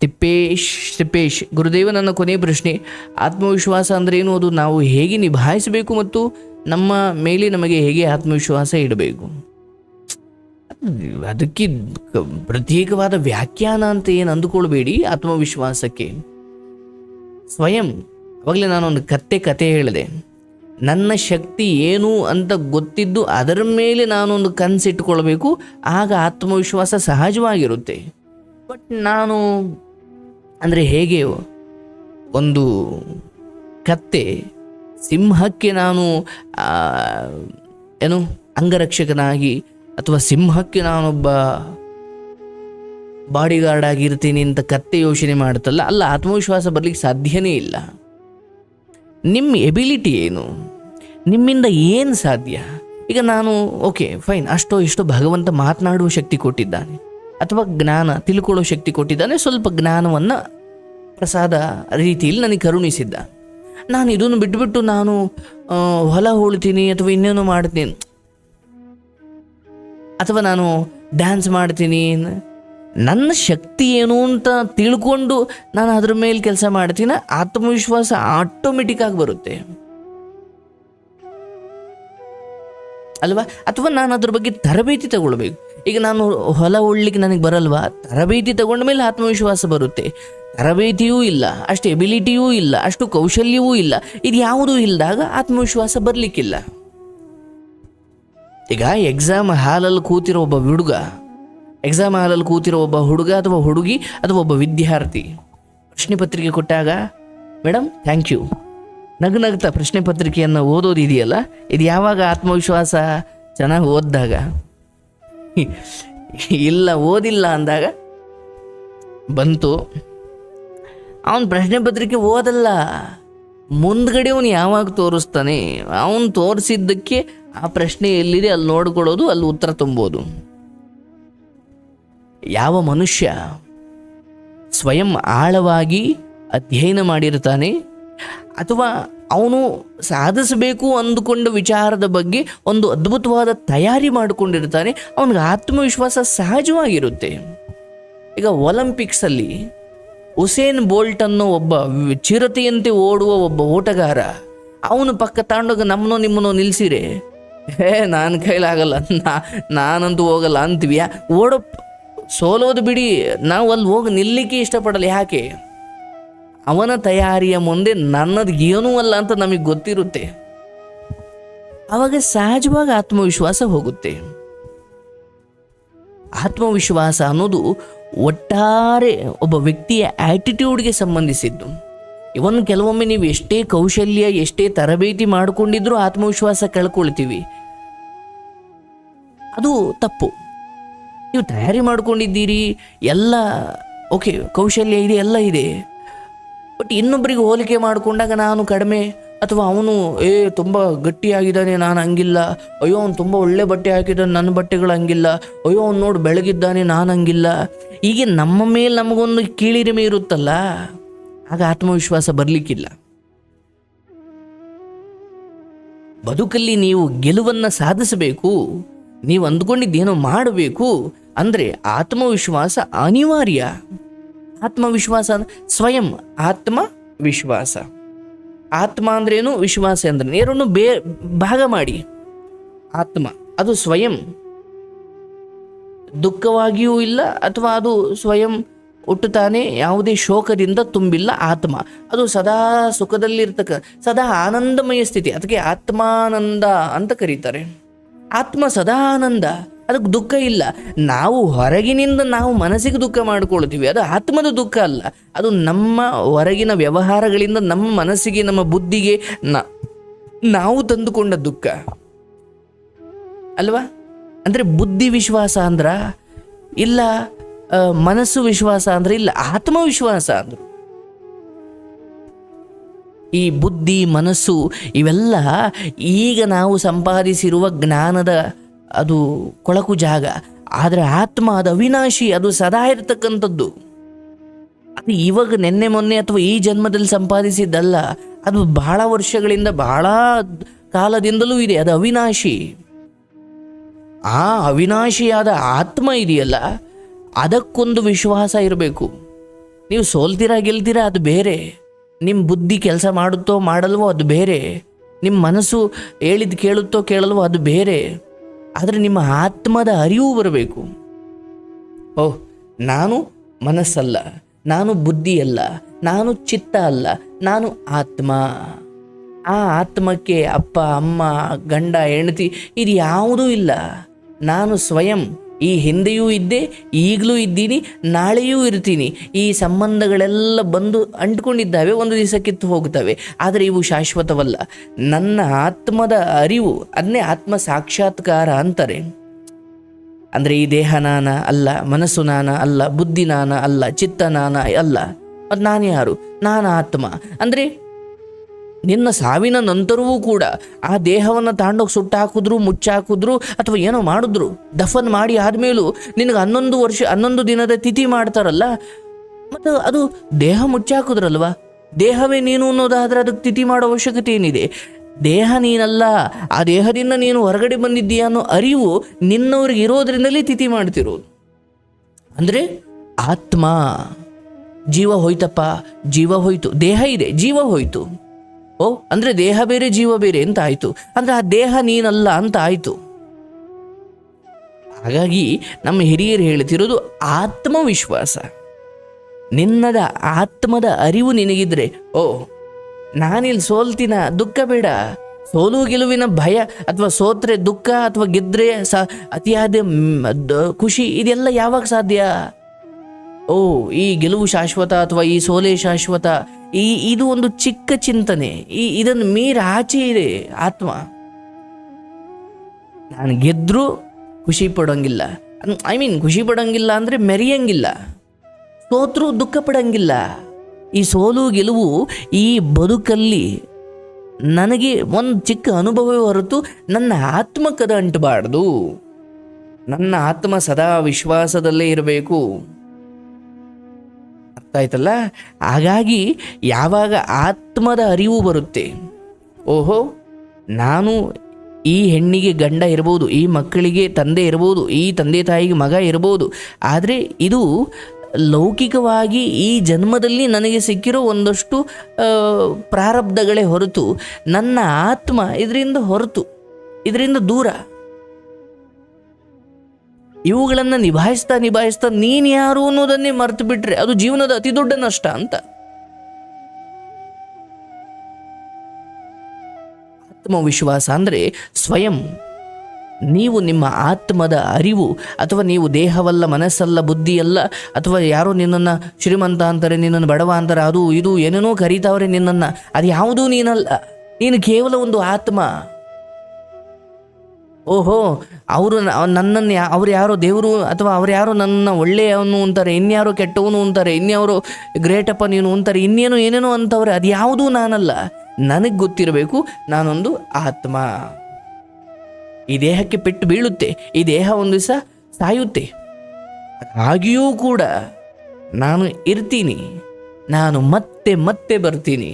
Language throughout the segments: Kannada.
ತಿಪ್ಪೇಶ್ ತಿಪ್ಪೇಶ್, ಗುರುದೇವ ನನ್ನ ಕೊನೆಯ ಪ್ರಶ್ನೆ. ಆತ್ಮವಿಶ್ವಾಸ ಅಂದ್ರೆ ಏನು? ಅದು ನಾವು ಹೇಗೆ ನಿಭಾಯಿಸಬೇಕು ಮತ್ತು ನಮ್ಮ ಮೇಲೆ ನಮಗೆ ಹೇಗೆ ಆತ್ಮವಿಶ್ವಾಸ ಇಡಬೇಕು? ಅದಕ್ಕೆ ಪ್ರತ್ಯೇಕವಾದ ವ್ಯಾಖ್ಯಾನ ಅಂತ ಏನು ಅಂದುಕೊಳ್ಬೇಡಿ ಆತ್ಮವಿಶ್ವಾಸಕ್ಕೆ. ಸ್ವಯಂ, ಅವಾಗಲೇ ನಾನೊಂದು ಕತ್ತೆ ಕತೆ ಹೇಳಿದೆ. ನನ್ನ ಶಕ್ತಿ ಏನು ಅಂತ ಗೊತ್ತಿದ್ದು ಅದರ ಮೇಲೆ ನಾನೊಂದು ಕನಸಿಟ್ಟುಕೊಳ್ಬೇಕು ಆಗ ಆತ್ಮವಿಶ್ವಾಸ ಸಹಜವಾಗಿರುತ್ತೆ. ಬಟ್ ನಾನು ಅಂದರೆ ಹೇಗೆ ಒಂದು ಕತ್ತೆ ಸಿಂಹಕ್ಕೆ ನಾನು ಏನು, ಅಂಗರಕ್ಷಕನಾಗಿ ಅಥವಾ ಸಿಂಹಕ್ಕೆ ನಾನೊಬ್ಬ ಬಾಡಿಗಾರ್ಡ್ ಆಗಿರ್ತೀನಿ ಅಂತ ಕತ್ತೆ ಯೋಚನೆ ಮಾಡುತ್ತಲ್ಲ ಅಲ್ಲ ಆತ್ಮವಿಶ್ವಾಸ ಬರಲಿಕ್ಕೆ ಸಾಧ್ಯನೇ ಇಲ್ಲ. ನಿಮ್ಮ ಎಬಿಲಿಟಿ ಏನು? ನಿಮ್ಮಿಂದ ಏನು ಸಾಧ್ಯ? ಈಗ ನಾನು, ಓಕೆ, ಫೈನ್, ಅಷ್ಟೋ ಇಷ್ಟೋ ಭಗವಂತ ಮಾತನಾಡುವ ಶಕ್ತಿ ಕೊಟ್ಟಿದ್ದಾನೆ. ಅಥವಾ ಜ್ಞಾನ, ತಿಳ್ಕೊಳ್ಳೋ ಶಕ್ತಿ ಕೊಟ್ಟಿದ್ದಾನೆ, ಸ್ವಲ್ಪ ಜ್ಞಾನವನ್ನು ಪ್ರಸಾದ ರೀತಿಯಲ್ಲಿ ನನಗೆ ಕರುಣಿಸಿದ್ದ. ನಾನು ಇದನ್ನು ಬಿಟ್ಟುಬಿಟ್ಟು ನಾನು ಹೊಲ ಹೋಳ್ತೀನಿ ಅಥವಾ ಇನ್ನೇನು ಮಾಡ್ತೀನಿ. ಅಥವಾ ನಾನು ಡ್ಯಾನ್ಸ್ ಮಾಡ್ತೀನಿ. ನನ್ನ ಶಕ್ತಿ ಏನು ಅಂತ ತಿಳ್ಕೊಂಡು ನಾನು ಅದ್ರ ಮೇಲೆ ಕೆಲಸ ಮಾಡ್ತೀನಿ. ಆತ್ಮವಿಶ್ವಾಸ ಆಟೋಮೆಟಿಕ್ ಆಗಿ ಬರುತ್ತೆ. ಅಲ್ವಾ? ಅಥವಾ ನಾನು ಅದ್ರ ಬಗ್ಗೆ ತರಬೇತಿ ತಗೊಳ್ಬೇಕು. ಈಗ ನಾನು ಹೊಲ ಉಳ್ಲಿಕ್ಕೆ ನನಗೆ ಬರಲ್ವಾ? ತರಬೇತಿ ತಗೊಂಡ ಮೇಲೆ ಆತ್ಮವಿಶ್ವಾಸ ಬರುತ್ತೆ. ತರಬೇತಿಯೂ ಇಲ್ಲ, ಅಷ್ಟು ಎಬಿಲಿಟಿಯೂ ಇಲ್ಲ, ಅಷ್ಟು ಕೌಶಲ್ಯವೂ ಇಲ್ಲ. ಇದು ಯಾವುದೂ ಇಲ್ಲದಾಗ ಆತ್ಮವಿಶ್ವಾಸ ಬರಲಿಕ್ಕಿಲ್ಲ. ಈಗ ಎಕ್ಸಾಮ್ ಹಾಲಲ್ಲಿ ಕೂತಿರೋ ಒಬ್ಬ ಹುಡುಗ ಎಕ್ಸಾಮ್ ಹಾಲಲ್ಲಿ ಕೂತಿರೋ ಒಬ್ಬ ಹುಡುಗ ಅಥವಾ ಹುಡುಗಿ ಅಥವಾ ಒಬ್ಬ ವಿದ್ಯಾರ್ಥಿ, ಪ್ರಶ್ನೆ ಪತ್ರಿಕೆ ಕೊಟ್ಟಾಗ ಮೇಡಮ್ ಥ್ಯಾಂಕ್ ಯು ನಗು ನಗ್ತಾ ಪ್ರಶ್ನೆ ಪತ್ರಿಕೆಯನ್ನು ಓದೋದು ಇದೆಯಲ್ಲ, ಇದು ಯಾವಾಗ ಆತ್ಮವಿಶ್ವಾಸ? ಚೆನ್ನಾಗಿ ಓದಿದಾಗ. ಇಲ್ಲ, ಓದಿಲ್ಲ ಅಂದಾಗ ಬಂತು. ಅವನು ಪ್ರಶ್ನೆ ಪತ್ರಿಕೆ ಓದಲ್ಲ. ಮುಂದ್ಗಡೆ ಅವನು ಯಾವಾಗ ತೋರಿಸ್ತಾನೆ, ಅವನು ತೋರಿಸಿದ್ದಕ್ಕೆ ಆ ಪ್ರಶ್ನೆ ಎಲ್ಲಿದೆ ಅಲ್ಲಿ ನೋಡ್ಕೊಳ್ಳೋದು, ಅಲ್ಲಿ ಉತ್ತರ ತುಂಬೋದು. ಯಾವ ಮನುಷ್ಯ ಸ್ವಯಂ ಆಳವಾಗಿ ಅಧ್ಯಯನ ಮಾಡಿರ್ತಾನೆ, ಅಥವಾ ಅವನು ಸಾಧಿಸಬೇಕು ಅಂದುಕೊಂಡ ವಿಚಾರದ ಬಗ್ಗೆ ಒಂದು ಅದ್ಭುತವಾದ ತಯಾರಿ ಮಾಡಿಕೊಂಡಿರ್ತಾನೆ, ಅವನಿಗೆ ಆತ್ಮವಿಶ್ವಾಸ ಸಹಜವಾಗಿರುತ್ತೆ. ಈಗ ಒಲಿಂಪಿಕ್ಸಲ್ಲಿ ಉಸೇನ್ ಬೋಲ್ಟ್ ಅನ್ನೋ ಒಬ್ಬ ಚಿರತೆಯಂತೆ ಓಡುವ ಒಬ್ಬ ಓಟಗಾರ ಅವನು ಪಕ್ಕ ತಾಂಡೋಗ ನಮ್ಮನೋ ನಿಮ್ಮನೋ ನಿಲ್ಸಿರೆ. ಏ ನನ್ನ ಕೈಲಾಗಲ್ಲ, ನಾ, ನಾನಂತೂ ಹೋಗಲ್ಲ ಅಂತೀವಿಯಾ ಓಡಪ್ಪ ಸೋಲೋದು ಬಿಡಿ, ನಾವು ಅಲ್ಲಿ ಹೋಗಿ ನಿಲ್ಲಿಕ್ಕೆ ಇಷ್ಟಪಡಲಿ ಯಾಕೆ? ಅವನ ತಯಾರಿಯ ಮುಂದೆ ನನ್ನದು ಏನೂ ಅಲ್ಲ ಅಂತ ನಮಗೆ ಗೊತ್ತಿರುತ್ತೆ. ಅವಾಗ ಸಹಜವಾಗಿ ಆತ್ಮವಿಶ್ವಾಸ ಹೋಗುತ್ತೆ. ಆತ್ಮವಿಶ್ವಾಸ ಅನ್ನೋದು ಒಟ್ಟಾರೆ ಒಬ್ಬ ವ್ಯಕ್ತಿಯ ಆ್ಯಟಿಟ್ಯೂಡ್ಗೆ ಸಂಬಂಧಿಸಿದ್ದು. ಇವನ್ ಕೆಲವೊಮ್ಮೆ ನೀವು ಎಷ್ಟೇ ಕೌಶಲ್ಯ, ಎಷ್ಟೇ ತರಬೇತಿ ಮಾಡಿಕೊಂಡಿದ್ರೂ ಆತ್ಮವಿಶ್ವಾಸ ಕಳ್ಕೊಳ್ತೀವಿ. ಅದು ತಪ್ಪು. ನೀವು ತಯಾರಿ ಮಾಡ್ಕೊಂಡಿದ್ದೀರಿ, ಎಲ್ಲ ಓಕೆ ಕೌಶಲ್ಯ ಇದೆ, ಎಲ್ಲ ಇದೆ. ಬಟ್ ಇನ್ನೊಬ್ಬರಿಗೆ ಹೋಲಿಕೆ ಮಾಡಿಕೊಂಡಾಗ ನಾನು ಕಡಿಮೆ. ಅಥವಾ ಅವನು, ಏ, ತುಂಬ ಗಟ್ಟಿಯಾಗಿದ್ದಾನೆ, ನಾನು ಹಂಗಿಲ್ಲ. ಅಯ್ಯೋ, ಅವ್ನು ತುಂಬ ಒಳ್ಳೆ ಬಟ್ಟೆ ಹಾಕಿದ್ದಾನೆ, ನನ್ನ ಬಟ್ಟೆಗಳು ಹಂಗಿಲ್ಲ. ಅಯ್ಯೋ, ಅವ್ನು ನೋಡಿ, ಬೆಳಗಿದ್ದಾನೆ, ನಾನು ಹಂಗಿಲ್ಲ. ಹೀಗೆ ನಮ್ಮ ಮೇಲೆ ನಮಗೊಂದು ಕೀಳಿರಿಮೆ ಇರುತ್ತಲ್ಲ, ಆಗ ಆತ್ಮವಿಶ್ವಾಸ ಬರಲಿಕ್ಕಿಲ್ಲ. ಬದುಕಲ್ಲಿ ನೀವು ಗೆಲುವನ್ನು ಸಾಧಿಸಬೇಕು, ನೀವು ಅಂದ್ಕೊಂಡಿದ್ದೇನೋ ಮಾಡಬೇಕು, ಅಂದರೆ ಆತ್ಮವಿಶ್ವಾಸ ಅನಿವಾರ್ಯ. ಆತ್ಮವಿಶ್ವಾಸ ಸ್ವಯಂ ಆತ್ಮ ವಿಶ್ವಾಸ ಆತ್ಮ ಅಂದ್ರೇನು ವಿಶ್ವಾಸ ಅಂದ್ರೆ. ಎರಡನ್ನು ಬೇ, ಭಾಗ ಮಾಡಿ. ಆತ್ಮ, ಅದು ಸ್ವಯಂ. ದುಃಖವಾಗಿಯೂ ಇಲ್ಲ, ಅಥವಾ ಅದು ಸ್ವಯಂ ಹುಟ್ಟುತ್ತಾನೆ, ಯಾವುದೇ ಶೋಕದಿಂದ ತುಂಬಿಲ್ಲ ಆತ್ಮ. ಅದು ಸದಾ ಸುಖದಲ್ಲಿರ್ತಕ್ಕ, ಸದಾ ಆನಂದಮಯ ಸ್ಥಿತಿ. ಅದಕ್ಕೆ ಆತ್ಮಾನಂದ ಅಂತ ಕರೀತಾರೆ. ಆತ್ಮ ಸದಾ ಆನಂದ. ಅದಕ್ಕೆ ದುಃಖ ಇಲ್ಲ. ನಾವು ಹೊರಗಿನಿಂದ ನಾವು ಮನಸ್ಸಿಗೆ ದುಃಖ ಮಾಡ್ಕೊಳ್ತೀವಿ. ಅದು ಆತ್ಮದ ದುಃಖ ಅಲ್ಲ. ಅದು ನಮ್ಮ ಹೊರಗಿನ ವ್ಯವಹಾರಗಳಿಂದ ನಮ್ಮ ಮನಸ್ಸಿಗೆ, ನಮ್ಮ ಬುದ್ಧಿಗೆ ನಾವು ತಂದುಕೊಂಡ ದುಃಖ. ಅಲ್ವಾ? ಅಂದರೆ ಬುದ್ಧಿ ವಿಶ್ವಾಸ ಅಂದ್ರ ಇಲ್ಲ ಮನಸ್ಸು ವಿಶ್ವಾಸ ಅಂದ್ರೆ ಇಲ್ಲ ಆತ್ಮವಿಶ್ವಾಸ ಅಂದ್ರು. ಈ ಬುದ್ಧಿ, ಮನಸ್ಸು ಇವೆಲ್ಲ ಈಗ ನಾವು ಸಂಪಾದಿಸಿರುವ ಜ್ಞಾನದ ಅದು ಕೊಳಕು ಜಾಗ. ಆದರೆ ಆತ್ಮ ಅದು ಅವಿನಾಶಿ, ಅದು ಸದಾ ಇರತಕ್ಕಂಥದ್ದು. ಅದು ಇವಾಗ ನಿನ್ನೆ ಮೊನ್ನೆ ಅಥವಾ ಈ ಜನ್ಮದಲ್ಲಿ ಸಂಪಾದಿಸಿದ್ದಲ್ಲ, ಅದು ಬಹಳ ವರ್ಷಗಳಿಂದ ಬಹಳ ಕಾಲದಿಂದಲೂ ಇದೆ, ಅದು ಅವಿನಾಶಿ. ಆ ಅವಿನಾಶಿಯಾದ ಆತ್ಮ ಇದೆಯಲ್ಲ, ಅದಕ್ಕೊಂದು ವಿಶ್ವಾಸ ಇರಬೇಕು. ನೀವು ಸೋಲ್ತೀರಾ ಗೆಲ್ತೀರಾ ಅದು ಬೇರೆ. ನಿಮ್ಮ ಬುದ್ಧಿ ಕೆಲಸ ಮಾಡುತ್ತೋ ಮಾಡಲ್ವೋ ಅದು ಬೇರೆ. ನಿಮ್ಮ ಮನಸ್ಸು ಹೇಳಿದ್ದು ಕೇಳುತ್ತೋ ಕೇಳಲ್ವೋ ಅದು ಬೇರೆ. ಆದರೆ ನಿಮ್ಮ ಆತ್ಮದ ಅರಿವು ಬರಬೇಕು. ಓಹ್ ನಾನು ಮನಸ್ಸಲ್ಲ, ನಾನು ಬುದ್ಧಿ ಅಲ್ಲ ನಾನು ಚಿತ್ತ ಅಲ್ಲ, ನಾನು ಆತ್ಮ. ಆ ಆತ್ಮಕ್ಕೆ ಅಪ್ಪ, ಅಮ್ಮ, ಗಂಡ, ಹೆಂಡತಿ ಇದು ಯಾವುದೂ ಇಲ್ಲ. ನಾನು ಸ್ವಯಂ ಈ ಹಿಂದೆಯೂ ಇದ್ದೆ, ಈಗಲೂ ಇದ್ದೀನಿ, ನಾಳೆಯೂ ಇರ್ತೀನಿ. ಈ ಸಂಬಂಧಗಳೆಲ್ಲ ಬಂದು ಅಂಟ್ಕೊಂಡಿದ್ದಾವೆ, ಒಂದು ದಿವಸ ಕಿತ್ತು ಹೋಗ್ತವೆ. ಆದರೆ ಇವು ಶಾಶ್ವತವಲ್ಲ. ನನ್ನ ಆತ್ಮದ ಅರಿವು, ಅದನ್ನೇ ಆತ್ಮ ಸಾಕ್ಷಾತ್ಕಾರ ಅಂತಾರೆ. ಅಂದರೆ ಈ ದೇಹ ನಾನ ಅಲ್ಲ, ಮನಸ್ಸು ನಾನ ಅಲ್ಲ, ಬುದ್ಧಿ ನಾನ ಅಲ್ಲ, ಚಿತ್ತ ನಾನ ಅಲ್ಲ. ಮತ್ತು ನಾನು ಯಾರು ನಾನು ಆತ್ಮ ಅಂದರೆ ನಿನ್ನ ಸಾವಿನ ನಂತರವೂ ಕೂಡ ಆ ದೇಹವನ್ನು ತಾಂಡೋಗಿ ಸುಟ್ಟಾಕಿದ್ರು, ಮುಚ್ಚಾಕಿದ್ರು ಅಥವಾ ಏನೋ ಮಾಡಿದ್ರು. ದಫನ್ ಮಾಡಿ ಆದಮೇಲೂ ನಿನಗೆ ಹನ್ನೊಂದು ವರ್ಷ, ಹನ್ನೊಂದು ದಿನದ ತಿಥಿ ಮಾಡ್ತಾರಲ್ಲ, ಮತ್ತು ಅದು ದೇಹ ಮುಚ್ಚಾಕಿದ್ರಲ್ವಾ? ದೇಹವೇ ನೀನು ಅನ್ನೋದಾದ್ರೆ ಅದಕ್ಕೆ ತಿಥಿ ಮಾಡೋ ಅವಶ್ಯಕತೆ ಏನಿದೆ? ದೇಹ ನೀನಲ್ಲ, ಆ ದೇಹದಿಂದ ನೀನು ಹೊರಗಡೆ ಬಂದಿದ್ದೀಯ ಅನ್ನೋ ಅರಿವು ನಿನ್ನವ್ರಿಗೆ ಇರೋದ್ರಿಂದಲೇ ತಿಥಿ ಮಾಡ್ತಿರೋದು. ಅಂದರೆ ಆತ್ಮ, ಜೀವ ಹೋಯ್ತಪ್ಪ, ಜೀವ ಹೋಯ್ತು, ದೇಹ ಇದೆ, ಜೀವ ಹೋಯ್ತು. ಓ, ಅಂದರೆ ದೇಹ ಬೇರೆ, ಜೀವ ಬೇರೆ ಅಂತ ಆಯಿತು. ಅಂದರೆ ಆ ದೇಹ ನೀನಲ್ಲ ಅಂತ ಆಯಿತು. ಹಾಗಾಗಿ ನಮ್ಮ ಹಿರಿಯರು ಹೇಳ್ತಿರೋದು ಆತ್ಮವಿಶ್ವಾಸ. ನಿನ್ನದ ಆತ್ಮದ ಅರಿವು ನಿನಗಿದ್ರೆ, ಓ, ನಾನಿಲ್ಲಿ ಸೋಲ್ತಿನ ದುಃಖ ಬೇಡ. ಸೋಲು ಗೆಲುವಿನ ಭಯ ಅಥವಾ ಸೋತ್ರೆ ದುಃಖ ಅಥವಾ ಗೆದ್ರೆ ಸ ಅತಿಯಾದ ಖುಷಿ ಇದೆಲ್ಲ ಯಾವಾಗ ಸಾಧ್ಯ? ಓ, ಈ ಗೆಲುವು ಶಾಶ್ವತ ಅಥವಾ ಈ ಸೋಲೆ ಶಾಶ್ವತ ಈ ಇದು ಒಂದು ಚಿಕ್ಕ ಚಿಂತನೆ. ಈ ಇದನ್ನು ಮೀರಿ ಆಚೆ ಇದೆ ಆತ್ಮ. ನಾನು ಗೆದ್ದರೂ ಖುಷಿ ಪಡೋಂಗಿಲ್ಲ. ಐ ಮೀನ್ ಖುಷಿ ಪಡೋಂಗಿಲ್ಲ ಅಂದರೆ ಮೆರೆಯಂಗಿಲ್ಲ. ಸೋತ್ರೂ ದುಃಖ ಪಡೋಂಗಿಲ್ಲ. ಈ ಸೋಲು ಗೆಲುವು ಈ ಬದುಕಲ್ಲಿ ನನಗೆ ಒಂದು ಚಿಕ್ಕ ಅನುಭವವೇ ಹೊರತು ನನ್ನ ಆತ್ಮಕ್ಕದ ಅಂಟಬಾರ್ದು. ನನ್ನ ಆತ್ಮ ಸದಾ ವಿಶ್ವಾಸದಲ್ಲೇ ಇರಬೇಕು. ಆಯ್ತಲ್ಲ ಹಾಗಾಗಿ ಯಾವಾಗ ಆತ್ಮದ ಅರಿವು ಬರುತ್ತೆ? ಓಹೋ, ನಾನು ಈ ಹೆಣ್ಣಿಗೆ ಗಂಡ ಇರ್ಬೋದು, ಈ ಮಕ್ಕಳಿಗೆ ತಂದೆ ಇರ್ಬೋದು, ಈ ತಂದೆ ತಾಯಿಗೆ ಮಗ ಇರ್ಬೋದು, ಆದರೆ ಇದು ಲೌಕಿಕವಾಗಿ ಈ ಜನ್ಮದಲ್ಲಿ ನನಗೆ ಸಿಕ್ಕಿರೋ ಒಂದಷ್ಟು ಪ್ರಾರಬ್ಧಗಳೇ ಹೊರತು, ನನ್ನ ಆತ್ಮ ಇದರಿಂದ ಹೊರತು, ಇದರಿಂದ ದೂರ. ಇವುಗಳನ್ನು ನಿಭಾಯಿಸ್ತಾ ನಿಭಾಯಿಸ್ತಾ ನೀನು ಯಾರು ಅನ್ನೋದನ್ನೇ ಮರೆತು ಬಿಟ್ರೆ ಅದು ಜೀವನದ ಅತಿ ದೊಡ್ಡ ನಷ್ಟ ಅಂತ. ಆತ್ಮವಿಶ್ವಾಸ ಅಂದರೆ ಸ್ವಯಂ. ನೀವು ನಿಮ್ಮ ಆತ್ಮದ ಅರಿವು ಅಥವಾ ನೀವು ದೇಹವಲ್ಲ, ಮನಸ್ಸಲ್ಲ, ಬುದ್ಧಿಯಲ್ಲ ಅಥವಾ ಯಾರೋ ನಿನ್ನನ್ನು ಶ್ರೀಮಂತ ಅಂತಾರೆ, ನಿನ್ನನ್ನು ಬಡವ ಅಂತಾರೆ, ಅದು ಇದು ಏನೇನೋ ಕರೀತಾವ್ರೆ ನಿನ್ನನ್ನು ಅದು ಯಾವುದೂ ನೀನಲ್ಲ. ನೀನು ಕೇವಲ ಒಂದು ಆತ್ಮ. ಓಹೋ, ಅವರು ನನ್ನನ್ನು ಯಾ, ಅವ್ರು ಯಾರೋ ದೇವರು ಅಥವಾ ಅವ್ರು ಯಾರೋ ನನ್ನ ಒಳ್ಳೆಯವನು ಅಂತಾರೆ, ಇನ್ಯಾರು ಕೆಟ್ಟವನು ಅಂತಾರೆ, ಇನ್ಯಾರೋ ಗ್ರೇಟಪ್ಪ ನೀನು ಅಂತಾರೆ, ಇನ್ನೇನು ಏನೇನೋ ಅಂತವ್ರೆ ಅದು ಯಾವುದೂ ನಾನಲ್ಲ. ನನಗೆ ಗೊತ್ತಿರಬೇಕು, ನಾನೊಂದು ಆತ್ಮ. ಈ ದೇಹಕ್ಕೆ ಪೆಟ್ಟು ಬೀಳುತ್ತೆ, ಈ ದೇಹ ಒಂದು ದಿವಸ ಸಾಯುತ್ತೆ. ಹಾಗೆಯೂ ಕೂಡ ನಾನು ಇರ್ತೀನಿ, ನಾನು ಮತ್ತೆ ಮತ್ತೆ ಬರ್ತೀನಿ.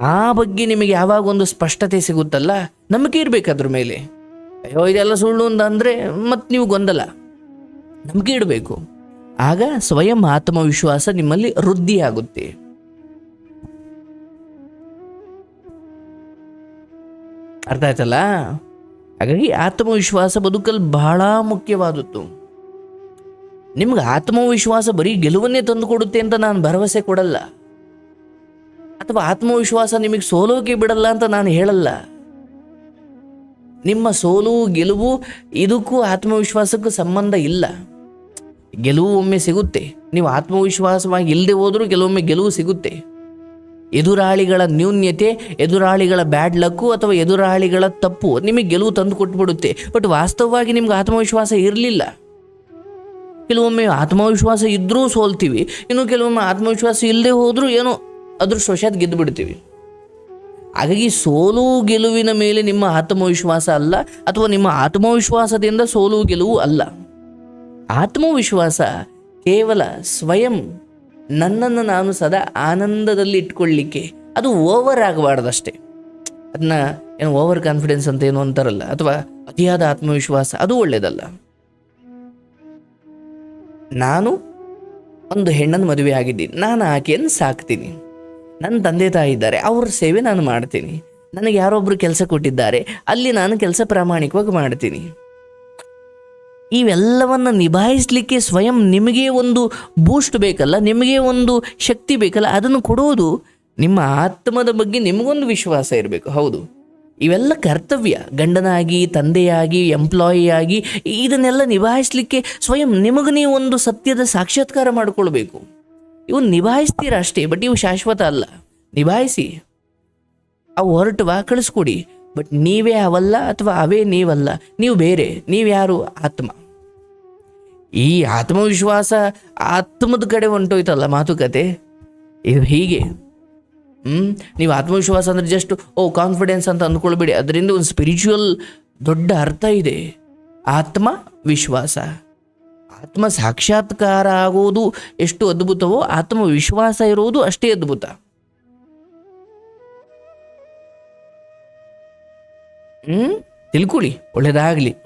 ಆ ಬಗ್ಗೆ ನಿಮಗೆ ಯಾವಾಗ ಒಂದು ಸ್ಪಷ್ಟತೆ ಸಿಗುತ್ತಲ್ಲ, ನಂಬಿಕೆ ಇರಬೇಕು ಅದ್ರ ಮೇಲೆ. ಅಯ್ಯೋ, ಇದೆಲ್ಲ ಸುಳ್ಳು ಅಂತ ಅಂದರೆ ಮತ್ತೆ ನೀವು ಗೊಂದಲ. ನಂಬಿಕೆ ಇಡಬೇಕು. ಆಗ ಸ್ವಯಂ ಆತ್ಮವಿಶ್ವಾಸ ನಿಮ್ಮಲ್ಲಿ ವೃದ್ಧಿಯಾಗುತ್ತೆ. ಅರ್ಥ ಆಯ್ತಲ್ಲ? ಹಾಗಾಗಿ ಆತ್ಮವಿಶ್ವಾಸ ಬದುಕಲ್ಲಿ ಬಹಳ ಮುಖ್ಯವಾದದ್ದು. ನಿಮ್ಗೆ ಆತ್ಮವಿಶ್ವಾಸ ಬರೀ ಗೆಲುವನ್ನೇ ತಂದು ಕೊಡುತ್ತೆ ಅಂತ ನಾನು ಭರವಸೆ ಕೊಡಲ್ಲ. ಅಥವಾ ಆತ್ಮವಿಶ್ವಾಸ ನಿಮಗೆ ಸೋಲೋಕೆ ಬಿಡಲ್ಲ ಅಂತ ನಾನು ಹೇಳಲ್ಲ. ನಿಮ್ಮ ಸೋಲು, ಗೆಲುವು ಇದಕ್ಕೂ ಆತ್ಮವಿಶ್ವಾಸಕ್ಕೂ ಸಂಬಂಧ ಇಲ್ಲ. ಗೆಲುವು ಒಮ್ಮೆ ಸಿಗುತ್ತೆ. ನೀವು ಆತ್ಮವಿಶ್ವಾಸವಾಗಿ ಇಲ್ಲದೆ ಹೋದರೂ ಕೆಲವೊಮ್ಮೆ ಗೆಲುವು ಸಿಗುತ್ತೆ. ಎದುರಾಳಿಗಳ ನ್ಯೂನ್ಯತೆ, ಎದುರಾಳಿಗಳ ಬ್ಯಾಡ್ ಲಕ್ಕು ಅಥವಾ ಎದುರಾಳಿಗಳ ತಪ್ಪು ನಿಮಗೆ ಗೆಲುವು ತಂದು ಕೊಟ್ಬಿಡುತ್ತೆ. ಬಟ್ ವಾಸ್ತವವಾಗಿ ನಿಮ್ಗೆ ಆತ್ಮವಿಶ್ವಾಸ ಇರಲಿಲ್ಲ. ಕೆಲವೊಮ್ಮೆ ಆತ್ಮವಿಶ್ವಾಸ ಇದ್ದರೂ ಸೋಲ್ತೀವಿ. ಇನ್ನು ಕೆಲವೊಮ್ಮೆ ಆತ್ಮವಿಶ್ವಾಸ ಇಲ್ಲದೆ ಹೋದರೂ ಏನೋ ಅದೃಷ್ಟವಶಾತ್ ಗೆದ್ದು ಬಿಡ್ತೀವಿ. ಹಾಗಾಗಿ ಸೋಲು ಗೆಲುವಿನ ಮೇಲೆ ನಿಮ್ಮ ಆತ್ಮವಿಶ್ವಾಸ ಅಲ್ಲ ಅಥವಾ ನಿಮ್ಮ ಆತ್ಮವಿಶ್ವಾಸದಿಂದ ಸೋಲು ಗೆಲುವು ಅಲ್ಲ. ಆತ್ಮವಿಶ್ವಾಸ ಕೇವಲ ಸ್ವಯಂ ನನ್ನನ್ನು ನಾನು ಸದಾ ಆನಂದದಲ್ಲಿ ಇಟ್ಕೊಳ್ಳಿಕ್ಕೆ ಅದು ಓವರ್ ಆಗಬಾರ್ದಷ್ಟೇ. ಅದನ್ನ ಏನು ಓವರ್ ಕಾನ್ಫಿಡೆನ್ಸ್ ಅಂತ ಏನು ಅಂತಾರಲ್ಲ ಅಥವಾ ಅತಿಯಾದ ಆತ್ಮವಿಶ್ವಾಸ ಅದು ಒಳ್ಳೆಯದಲ್ಲ ನಾನು ಒಂದು ಹೆಣ್ಣನ್ನು ಮದುವೆ ಆಗಿದ್ದೀನಿ. ನಾನು ಆಕೆಯನ್ನು ಸಾಕ್ತೀನಿ. ನನ್ನ ತಂದೆ ತಾಯಿ ಇದ್ದಾರೆ, ಅವ್ರ ಸೇವೆ ನಾನು ಮಾಡ್ತೀನಿ. ನನಗೆ ಯಾರೊಬ್ಬರು ಕೆಲಸ ಕೊಟ್ಟಿದ್ದಾರೆ, ಅಲ್ಲಿ ನಾನು ಕೆಲಸ ಪ್ರಾಮಾಣಿಕವಾಗಿ ಮಾಡ್ತೀನಿ. ಇವೆಲ್ಲವನ್ನು ನಿಭಾಯಿಸಲಿಕ್ಕೆ ಸ್ವಯಂ ನಿಮಗೆ ಒಂದು ಬೂಸ್ಟ್ ಬೇಕಲ್ಲ, ನಿಮಗೆ ಒಂದು ಶಕ್ತಿ ಬೇಕಲ್ಲ, ಅದನ್ನು ಕೊಡೋದು ನಿಮ್ಮ ಆತ್ಮದ ಬಗ್ಗೆ ನಿಮಗೊಂದು ವಿಶ್ವಾಸ ಇರಬೇಕು, ಹೌದು. ಇವೆಲ್ಲ ಕರ್ತವ್ಯ. ಗಂಡನಾಗಿ, ತಂದೆಯಾಗಿ ಎಂಪ್ಲಾಯಿಯಾಗಿ ಇದನ್ನೆಲ್ಲ ನಿಭಾಯಿಸಲಿಕ್ಕೆ ಸ್ವಯಂ ನಿಮಗೆ ನೀವು ಒಂದು ಸತ್ಯದ ಸಾಕ್ಷಾತ್ಕಾರ ಮಾಡಿಕೊಳ್ಬೇಕು. ಇವು ನಿಭಾಯಿಸ್ತೀರ ಅಷ್ಟೇ ಬಟ್ ಇವು ಶಾಶ್ವತ ಅಲ್ಲ. ನಿಭಾಯಿಸಿ. ಅವು ಹೊರಟುವ ಕಳಿಸ್ಕೊಡಿ. ಬಟ್ ನೀವೇ ಅವಲ್ಲ ಅಥವಾ ಅವೇ ನೀವಲ್ಲ? ನೀವು ಬೇರೆ ನೀವ್ಯಾರು ಆತ್ಮ. ಈ ಆತ್ಮವಿಶ್ವಾಸ ಆತ್ಮದ ಕಡೆ ಹೊಂಟೋಯ್ತಲ್ಲ ಮಾತುಕತೆ? ಇದು ಹೀಗೆ. ಹ್ಞೂ ನೀವು ಆತ್ಮವಿಶ್ವಾಸ ಅಂದ್ರೆ ಜಸ್ಟ್ ಓ ಕಾನ್ಫಿಡೆನ್ಸ್ ಅಂತ ಅಂದ್ಕೊಳ್ಬೇಡಿ. ಅದರಿಂದ ಒಂದು ಸ್ಪಿರಿಚುವಲ್ ದೊಡ್ಡ ಅರ್ಥ ಇದೆ. ಆತ್ಮ, ವಿಶ್ವಾಸ. ಆತ್ಮ ಸಾಕ್ಷಾತ್ಕಾರ ಆಗೋದು ಎಷ್ಟು ಅದ್ಭುತವೋ ಆತ್ಮ ವಿಶ್ವಾಸ ಇರೋದು ಅಷ್ಟೇ ಅದ್ಭುತ. ಹ್ಮ್? ತಿಳ್ಕೊಳ್ಳಿ ಒಳ್ಳೇದಾಗ್ಲಿ.